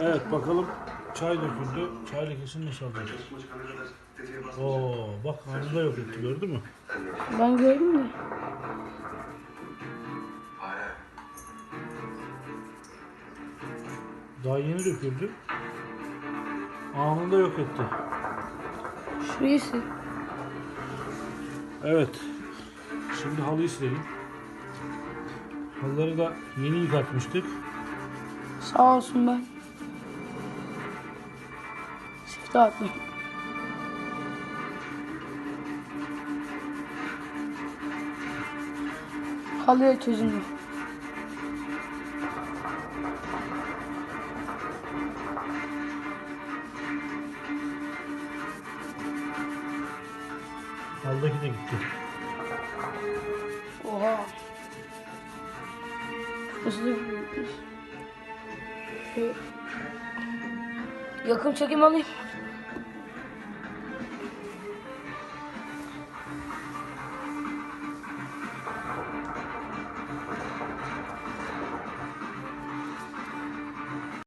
Evet bakalım çay döküldü. Çay lekesini nasıl alacağız? Oo bak anında yok etti gördün mü? Ben gördüm de. Daha yeni döküldü. Anında yok etti. Şurayı sil. Evet. Şimdi halıyı silelim. Halıları da yeni yıkatmıştık. Sağ olsun ben. Çift attım. Halıya çözüm yok. Halıdaki de gitti. Oha. Hızlı büyütmüş. Yakın çekim alayım.